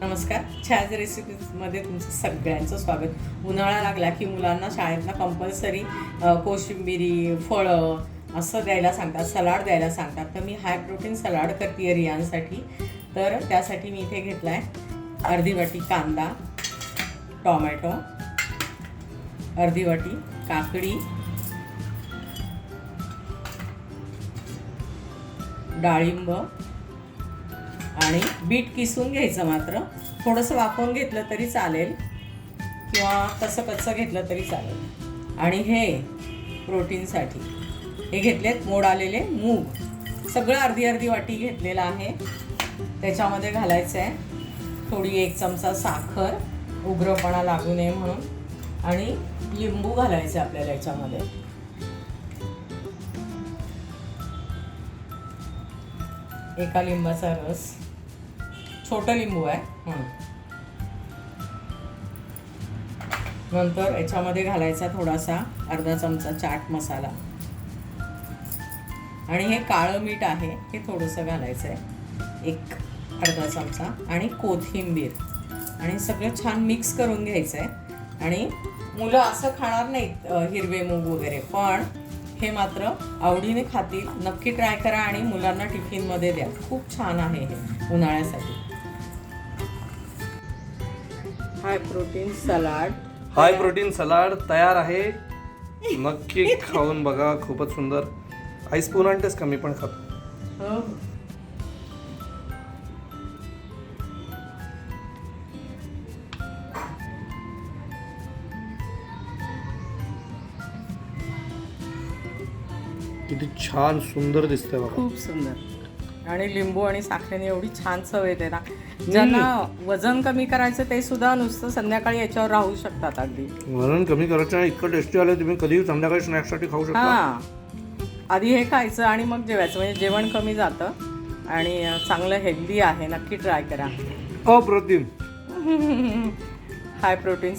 नमस्कार. छायाज रेसिपीजमध्ये तुमचं सगळ्यांचं स्वागत. उन्हाळा लागला की मुलांना शाळेतनं कंपल्सरी कोशिंबिरी फळं असं द्यायला सांगतात सलाड द्यायला सांगतात. तर मी हाय प्रोटीन सलाड करते रियांसाठी. तर त्यासाठी मी इथे घेतला आहे अर्धी वाटी कांदा टॉमॅटो अर्धी वाटी काकडी डाळिंब आणि बीट किसून घ्यायचं मात्र. थोडंसं वाफवून घेतलं तरी चालेल. किंवा तसं कच्चं घेतलं तरी चालेल. आणि हे प्रोटीनसाठी. हे घेतलेत मोड आलेले मूग. सगळं अर्धी अर्धी वाटी घेतलेलं आहे. त्याच्यामध्ये घालायचं आहे. थोडी एक चमचा साखर. उग्रपणा लागू नये म्हणून. आणि लिंबू घालायचे आपल्याला याच्यामध्ये. एका लिंबाचा रस. छोटं लिंबू आहे. म्हणून नंतर याच्यामध्ये घालायचा थोडासा अर्धा चमचा चाट मसाला. आणि हे काळं मीठ आहे हे थोडंसं घालायचं आहे एक अर्धा चमचा. आणि कोथिंबीर. आणि सगळं छान मिक्स करून घ्यायचं आहे आणि मुलं असं खाणार नाहीत हिरवे मूग वगैरे. पण हे मात्र आवडीने खातील. नक्की ट्राय करा आणि मुलांना टिफिनमध्ये द्या. खूप छान आहे हे उन्हाळ्यासाठी. High protein salad. High protein salad तयार आहे. नक्की खाऊन बघा खूपच सुंदर. आई स्पून आणतेस का? मी पण खातो. हो. किती छान सुंदर दिसतंय बघा. खूप सुंदर. आणि लिंबू आणि साखरेने एवढी छान सव येते ना. ज्यांना वजन कमी करायचं ते सुद्धा नुसतं संध्याकाळी याच्यावर राहू शकतात अगदी. वरण कमी करायचं इतकं टेस्टी आलं तुम्ही कधीही संध्याकाळी स्नॅक्ससाठी खाऊ शकता. हा. आधी हे खायचं आणि मग जेवायचं म्हणजे जेवण कमी जातं. आणि चांगलं हेल्दी आहे नक्की ट्राय करा. अप्रतिम. High protein